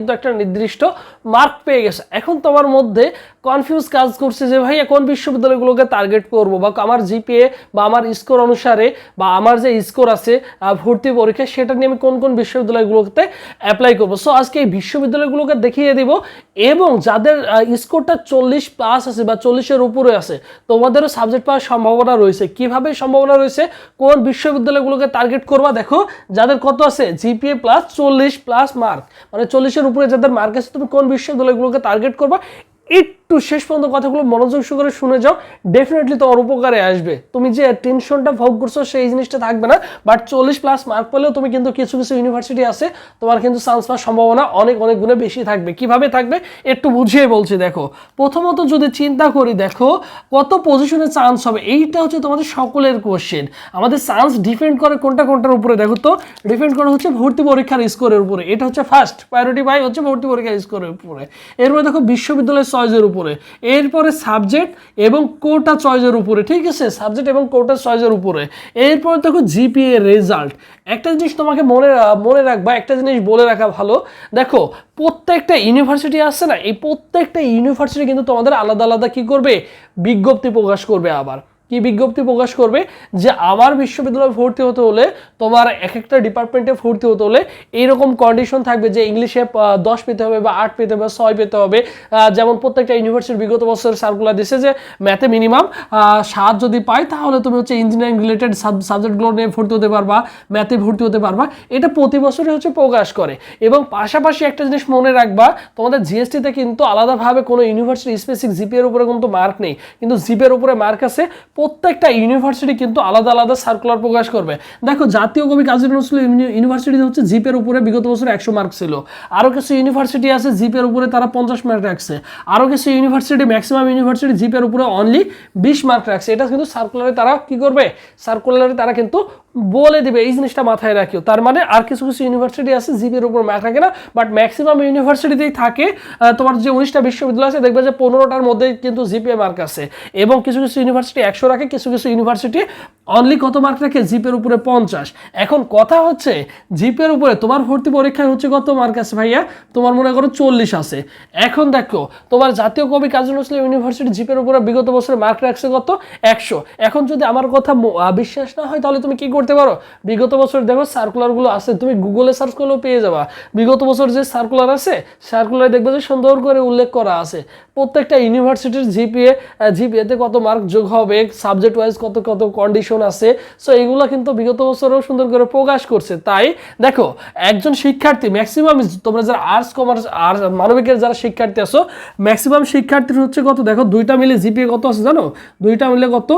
কিন্তু একটা নির্দিষ্ট মার্ক পেয়ে গেছে। এখন তোমার মধ্যে কনফিউজ কাজ করছে যে ভাই কোন বিশ্ববিদ্যালয়গুলোকে টার্গেট করব? বা আমার জিপিএ বা আমার স্কোর অনুসারে বা আমার যে স্কোর আছে ভর্তি পরীক্ষা, সেটা নিয়ে আমি কোন কোন বিশ্ববিদ্যালয়গুলোতে অ্যাপ্লাই করব? সো আজকে এই বিশ্ববিদ্যালয়গুলোকে দেখিয়ে দিব এবং যাদের স্কোরটা চল্লিশ প্লাস আছে বা চল্লিশের উপরে আছে, তোমাদেরও সাবজেক্ট পাওয়ার সম্ভাবনা রয়েছে। কীভাবে সম্ভাবনা রয়েছে? কোন বিশ্ববিদ্যালয়গুলোকে টার্গেট করবা দেখো, যাদের কত আছে? জিপিএ প্লাস চল্লিশ প্লাস মার্ক মানে চল্লিশের উপরে যাদের মার্ক আছে, তুমি কোন বিশ্ববিদ্যালয়গুলোকে টার্গেট করবা? একটু শেষ পর্যন্ত কথাগুলো মনোযোগ সহকারে শুনে যাও। ডেফিনেটলি তোমার উপকারে আসবে। তুমি যে টেনশনটা ভোগ করছ, সেই জিনিসটা থাকবে না। বাট চল্লিশ প্লাস মার্ক পেলেও তুমি কিন্তু কিছু কিছু ইউনিভার্সিটি আছে, তোমার কিন্তু চান্স পাওয়ার সম্ভাবনা অনেক অনেক গুণে বেশি থাকবে। কীভাবে থাকবে? একটু বুঝিয়ে বলছি, দেখো। প্রথমত যদি চিন্তা করি, দেখো, কত পজিশনে চান্স হবে? এইটা হচ্ছে তোমাদের সকলের কোশ্চেন আমাদের চান্স ডিপেন্ড করে কোনটা, কোনটার উপরে। দেখো তো ডিপেন্ড করে হচ্ছে ভর্তি পরীক্ষার স্কোরের উপরে। এটা হচ্ছে ফার্স্ট প্রায়োরিটি বাই হচ্ছে ভর্তি পরীক্ষার স্কোরের উপরে। এরপরে দেখো বিশ্ববিদ্যালয়ের চয়েসের উপরে। এরপরে সাবজেক্ট এবং কোটা চয়েসের উপরে, ঠিক আছে? সাবজেক্ট এবং কোটা চয়েসের উপরে। এরপরে দেখো জিপিএ রেজাল্ট একটা জিনিস তোমাকে মনে মনে রাখবা, একটা জিনিস বলে রাখা ভালো। দেখো, প্রত্যেকটা ইউনিভার্সিটি আছে না? এই প্রত্যেকটা ইউনিভার্সিটি কিন্তু তোমাদের আলাদা আলাদা কি করবে? বিজ্ঞপ্তি প্রকাশ করবে আবার। কি বিজ্ঞপ্তি প্রকাশ করবে যে আমার বিশ্ববিদ্যালয়ে ভর্তি হতে হলে, তোমার এক একটা ডিপার্টমেন্টে ভর্তি হতে হলে এইরকম কন্ডিশন থাকবে যে ইংলিশে দশ পেতে হবে বা আট পেতে হবে ছয় পেতে হবে। যেমন প্রত্যেকটা ইউনিভার্সিটির বিগত বছর সার্কুলার দিছে যে ম্যাথে মিনিমাম সাত যদি পাই তাহলে তুমি হচ্ছে ইঞ্জিনিয়ারিং রিলেটেড সাবজেক্টগুলো নিয়ে ভর্তি হতে পারবা ম্যাথে ভর্তি হতে পারবা। এটা প্রতি বছরই হচ্ছে প্রকাশ করে। এবং পাশাপাশি একটা জিনিস মনে রাখবা, তোমাদের জিএসটিতে কিন্তু আলাদাভাবে কোনো ইউনিভার্সিটি স্পেসিফিক জিপিএর উপরে কিন্তু মার্ক নেই। কিন্তু জিপের উপরে মার্ক আছে প্রত্যেকটা ইউনিভার্সিটি কিন্তু আলাদা আলাদা সার্কুলার প্রকাশ করবে। দেখো, জাতীয় কবি কাজী নজরুল ইউনিভার্সিটি ইউনিভার্সিটিতে হচ্ছে জিপের উপরে বিগত বছর একশো মার্ক ছিল। আরও কিছু ইউনিভার্সিটি আছে জিপের উপরে তারা পঞ্চাশ মার্ক রাখছে। আরও কিছু ইউনিভার্সিটি ম্যাক্সিমাম ইউনিভার্সিটি জিপের উপরে অনলি বিশ মার্ক রাখছে। এটা কিন্তু সার্কুলারে তারা কি করবে? সার্কুলারে তারা কিন্তু বলে দিবে, এই জিনিসটা মাথায় রাখিও। তার মানে আর কিছু কিছু ইউনিভার্সিটি আছে জিপির উপর মার্ক রাখে না বাট ম্যাক্সিমাম ইউনিভার্সিটিতেই থাকে তোমার যে উনিশটা বিশ্ববিদ্যালয় আছে, দেখবে যে পনেরোটার মধ্যে কিন্তু জিপিএ মার্ক আছে। এবং কিছু কিছু ইউনিভার্সিটি একশো রাখে, কিছু কিছু ইউনিভার্সিটি অনলি কত মার্ক রাখে? জিপের উপরে পঞ্চাশ। এখন কথা হচ্ছে জিপের উপরে তোমার ভর্তি পরীক্ষায় হচ্ছে কত মার্ক আছে ভাইয়া? তোমার মনে করো চল্লিশ আছে। এখন দেখো, তোমার জাতীয় কবি কাজী নজরুল ইউনিভার্সিটি জিপের উপরে বিগত বছরে মার্ক রাখছে কত? একশো। এখন যদি আমার কথা বিশ্বাস না হয়, তাহলে তুমি কি করতে পারো? বিগত বছর দেখো সার্কুলারগুলো আছে, তুমি গুগলে সার্চ করলেও পেয়ে যাবা। বিগত বছর যে সার্কুলার আছে সার্কুলারে দেখবে যে সুন্দর করে উল্লেখ করা আছে। প্রত্যেকটা ইউনিভার্সিটির জিপিএ জিপিএতে কত মার্ক যোগ হবে সাবজেক্ট ওয়াইজ কত কত কন্ডিশন আছে। সো এগুলো কিন্তু বিগত বছরেও সুন্দর করে প্রকাশ করছে। তাই দেখো, একজন শিক্ষার্থী ম্যাক্সিমাম তোমরা যারা আর্টস কমার্স আর মানবিকের যারা শিক্ষার্থী আছো ম্যাক্সিমাম শিক্ষার্থীর হচ্ছে কত? দেখো, দুইটা মিলে জিপিএ কত আছে জানো? দুইটা মিলে কত?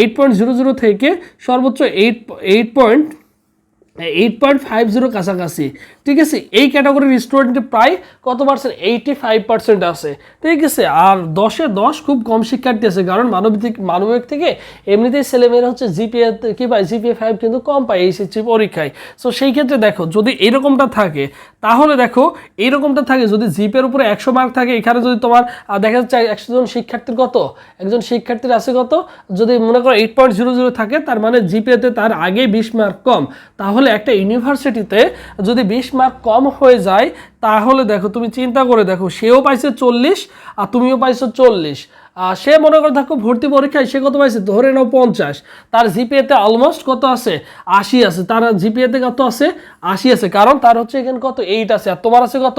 এইট পয়েন্ট জিরো জিরো থেকে সর্বোচ্চ eight eight point eight point five zero কাছাকাছি। ঠিক আছে? এই ক্যাটাগরির স্টুডেন্টের প্রায় কত পার্সেন্ট এইটি ফাইভ পার্সেন্ট আছে। ঠিক আছে? আর দশে দশ খুব কম শিক্ষার্থী আছে, কারণ মানবিক মানবিক থেকে এমনিতেই ছেলেমেয়েরা হচ্ছে জিপিএ কি পায়? জিপিএ ফাইভ কিন্তু কম পায় এইচএসসি পরীক্ষায়। সো সেই ক্ষেত্রে দেখো, যদি এরকমটা থাকে, তাহলে দেখো এইরকমটা থাকে, যদি জিপের উপরে একশো মার্ক থাকে, এখানে যদি তোমার দেখা যাচ্ছে একশো জন শিক্ষার্থীর কত? একজন শিক্ষার্থীর আছে কত? যদি মনে করো এইট পয়েন্ট জিরো জিরো থাকে, তার মানে জিপিএতে তার আগে বিশ মার্ক কম, তাহলে একটা ইউনিভার্সিটিতে যদি বিশ মার্ক কম হয়ে যায়, তাহলে দেখো তুমি চিন্তা করে দেখো, সেও পাইছে চল্লিশ আর তুমিও পাইছো চল্লিশ। সে মনে করে থাকো ভর্তি পরীক্ষায় সে কত পাইছে? ধরে নাও পঞ্চাশ। তার জিপিএতে অলমোস্ট কত আছে? আশি আছে। তার জিপিএতে কত আছে? আশি আছে। কারণ তার হচ্ছে এখানে কত? এইট আছে। আর তোমার আছে কত?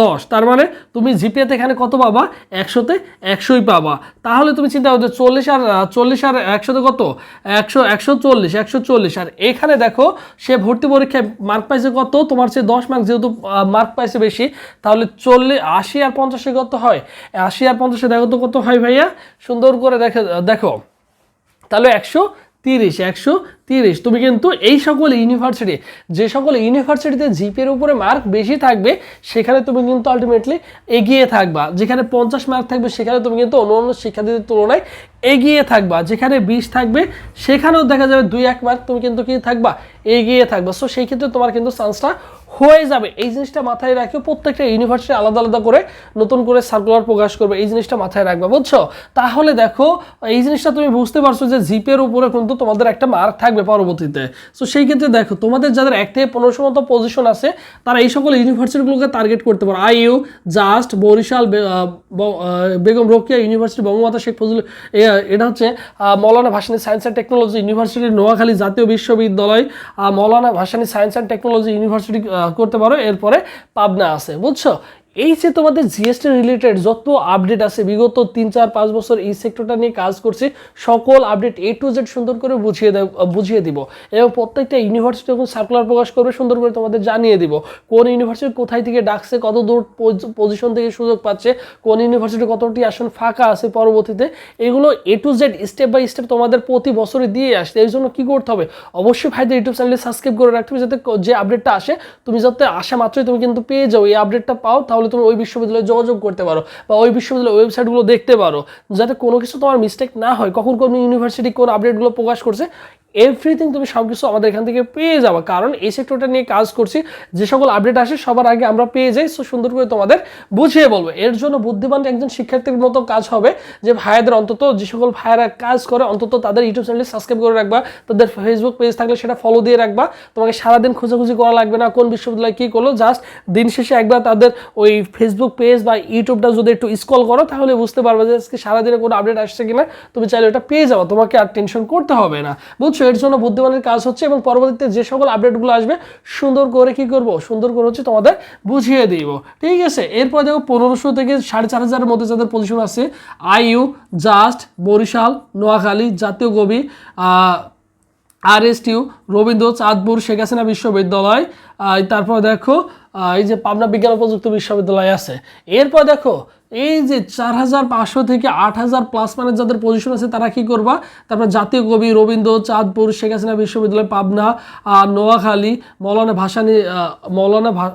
দশ। তার মানে তুমি জিপিএতে এখানে কত পাবা? একশোতে একশোই পাবা। তাহলে তুমি চিন্তা করছ চল্লিশ আর চল্লিশ আর একশোতে কত? একশো একশো চল্লিশ একশো চল্লিশ। আর এখানে দেখো, সে ভর্তি পরীক্ষায় মার্ক পাইছে কত? তোমার চেয়ে দশ মার্ক যেহেতু মার্ক পাইছে বেশি, তাহলে চল্লিশ, আশি আর পঞ্চাশে কত হয়? আশি আর পঞ্চাশে দেখো তো কত হয় ভাইয়া? সুন্দর করে দেখে, দেখো। তাহলে একশো তিরিশ একশো তিরিশ। তুমি কিন্তু এই সকল ইউনিভার্সিটি যে সকল ইউনিভার্সিটিতে জিপের উপরে মার্ক বেশি থাকবে, সেখানে তুমি কিন্তু আলটিমেটলি এগিয়ে থাকবা। যেখানে পঞ্চাশ মার্ক থাকবে, সেখানে তুমি কিন্তু অন্য অন্য শিক্ষার্থীদের তুলনায় এগিয়ে থাকবা। যেখানে বিশ থাকবে, সেখানেও দেখা যাবে দুই, এক মার্ক তুমি কিন্তু কি থাকবা, এগিয়ে থাকবা। সো সেই ক্ষেত্রে তোমার কিন্তু চান্সটা হয়ে যাবে। এই জিনিসটা মাথায় রাখে প্রত্যেকটা ইউনিভার্সিটি আলাদা আলাদা করে নতুন করে সার্কুলার প্রকাশ করবে। এই জিনিসটা মাথায় রাখবে, বুঝছ? তাহলে দেখো, এই জিনিসটা তুমি বুঝতে পারছ যে জিপের উপরে কিন্তু তোমাদের একটা মার্ক থাকবে পরবর্তীতে। সো সেই ক্ষেত্রে দেখো, তোমাদের যাদের এক থেকে পনেরোশো মতো পজিশন আছে, তারা এই সকল ইউনিভার্সিটিগুলোকে টার্গেট করতে পারো। IU JUST, Barishal Begum Rokeya university Bangamata Sheikh Fazal এটা হচ্ছে Maulana Bhasani science and technology university Noakhali জাতীয় বিশ্ববিদ্যালয় Maulana Bhasani science and technology university করতে পারো। এরপরে পাবনা আছে বুঝছ? এই যে তোমাদের জিএসটি রিলেটেড যত আপডেট আছে, বিগত তিন, চার, পাঁচ বছর এই সেক্টরটা নিয়ে কাজ করছি, সকল আপডেট এ টু জেড সুন্দর করে বুঝিয়ে বুঝিয়ে দিব। এবং প্রত্যেকটা ইউনিভার্সিটি যখন সার্কুলার প্রকাশ করবে, সুন্দর করে তোমাদের জানিয়ে দিব, কোন ইউনিভার্সিটি কোথায় থেকে ডাকছে, কত দূর পজিশন থেকে সুযোগ পাচ্ছে, কোন ইউনিভার্সিটি কতটি আসন ফাঁকা আছে পরবর্তীতে, এগুলো A to Z step by step তোমাদের প্রতি বছরে দিয়ে আসছে। এই জন্য কী করতে হবে? অবশ্যই ভাইদের ইউটিউব চ্যানেলে সাবস্ক্রাইব করে রাখতে হবে, যাতে যে আপডেটটা আসে, তুমি যাতে আসা মাত্রই তুমি কিন্তু পেয়ে যাও, এই আপডেটটা পাও, তাহলে তুমি ওই বিশ্ববিদ্যালয়ে যোগাযোগ করতে পারো বা ওই বিশ্ববিদ্যালয়ের ওয়েবসাইটগুলো দেখতে পারো। যাতে কোনো কিছু তোমার মিস্টেক না হয়, কখন কোন ইউনিভার্সিটি কোন আপডেটগুলো প্রকাশ করছে এভরিথিং তুমি সব কিছু আমাদের এখান থেকে পেয়ে যাবে। কারণ এই সেক্টরটা নিয়ে কাজ করছি, যে সকল আপডেট আসে, সবার আগে আমরা পেয়ে যাই। সো সুন্দর করে তোমাদের বুঝিয়ে বলব। এর জন্য বুদ্ধিমান একজন শিক্ষার্থীর মতো কাজ হবে যে ভাইয়াদের অন্তত যে সকল ভাইয়ারা কাজ করে, অন্তত তাদের ইউটিউব চ্যানেলে সাবস্ক্রাইব করে রাখবা, তাদের ফেসবুক পেজ থাকলে সেটা ফলো দিয়ে রাখবা। তোমাকে সারাদিন খোঁজাখুঁজি করা লাগবে না, কোন বিশ্ববিদ্যালয় কী করল জাস্ট দিন শেষে একবার তাদের ওই ফেসবুক পেজ বা ইউটিউবটা যদি একটু স্ক্রল করো, তাহলে বুঝতে পারবে যে আজকে সারাদিনে কোনো আপডেট আসছে কিনা। তুমি চাইলে ওটা পেয়ে যাব, তোমাকে আর টেনশন করতে হবে না। বুঝছ? এর জন্য বুদ্ধিমানের কাজ হচ্ছে এবং পরবর্তীতে যে সকল আপডেটগুলো আসবে, সুন্দর করে কি করব? সুন্দর করে হচ্ছে তোমাদের বুঝিয়ে দিব। ঠিক আছে? এরপর দেখো, পনেরোশো থেকে সাড়ে চার হাজারের মধ্যে যাদের পজিশন আছে, আইইউ, জাস্ট, বরিশাল, নোয়াখালী, জাতীয় কবি আর এস টিউ রবীন্দ্র, চাঁদপুর, শেখ হাসিনা বিশ্ববিদ্যালয় তারপর দেখো এই যে পাবনা বিজ্ঞান ও প্রযুক্তি বিশ্ববিদ্যালয় আছে। এরপর দেখো এই যে চার হাজার পাঁচশো থেকে আট হাজার প্লাস মানের যাদের পজিশন আছে তারা কি করবা? তারপর জাতীয় কবি রবীন্দ্র, চাঁদপুর, শেখ হাসিনা বিশ্ববিদ্যালয়, পাবনা আর নোয়াখালী, মৌলানা ভাসানী মৌলানা ভা,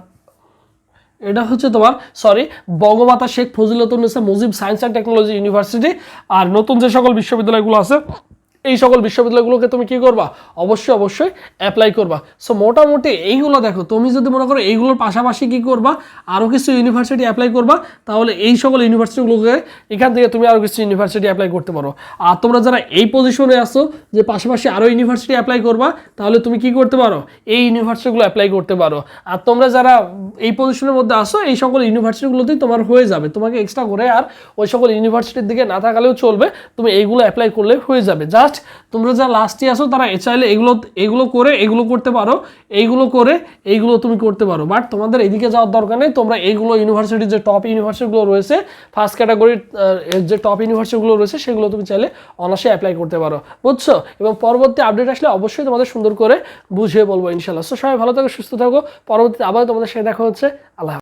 এটা হচ্ছে তোমার sorry Bangamata Sheikh Fazilatunnesa Mujib science and technology university. আর নতুন যে সকল বিশ্ববিদ্যালয়গুলো আছে এই সকল বিশ্ববিদ্যালয়গুলোকে তুমি কি করবা? অবশ্যই অবশ্যই অ্যাপ্লাই করবা। সো মোটামুটি এইগুলো দেখো, তুমি যদি মনে করো এইগুলোর পাশাপাশি কি করবা? আরও কিছু ইউনিভার্সিটি অ্যাপ্লাই করবা, তাহলে এই সকল ইউনিভার্সিটিগুলোকে এখান থেকে তুমি আরও কিছু ইউনিভার্সিটি অ্যাপ্লাই করতে পারো। আর তোমরা যারা এই পজিশনে আসো যে পাশাপাশি আরও ইউনিভার্সিটি অ্যাপ্লাই করবা, তাহলে তুমি কি করতে পারো? এই ইউনিভার্সিটিগুলো অ্যাপ্লাই করতে পারো। আর তোমরা যারা এই পজিশনের মধ্যে আসো এই সকল ইউনিভার্সিটিগুলোতেই তোমার হয়ে যাবে। তোমাকে এক্সট্রা করে আর ওই সকল ইউনিভার্সিটির দিকে না থাকালেও চলবে। তুমি এইগুলো অ্যাপ্লাই করলে হয়ে যাবে। জাস্ট তোমরা যারা লাস্টে আসো তারা চাইলে এগুলো এগুলো করে, এগুলো করতে পারো, এইগুলো করে, এইগুলো তুমি করতে পারো। বাট তোমাদের এদিকে যাওয়ার দরকার নেই, তোমরা এইগুলো ইউনিভার্সিটির যে টপ ইউনিভার্সিটিগুলো রয়েছে ফার্স্ট ক্যাটাগরির যে টপ ইউনিভার্সিটিগুলো রয়েছে, সেগুলো তুমি চাইলে অনার্সে অ্যাপ্লাই করতে পারো। বুঝছ? এবং পরবর্তী আপডেট আসলে অবশ্যই তোমাদের সুন্দর করে বুঝিয়ে বলব ইনশাল্লাহ সো সবাই ভালো থাকো, সুস্থ থাকো। পরবর্তীতে আবার তোমাদের সাথে দেখা হচ্ছে। আল্লাহ।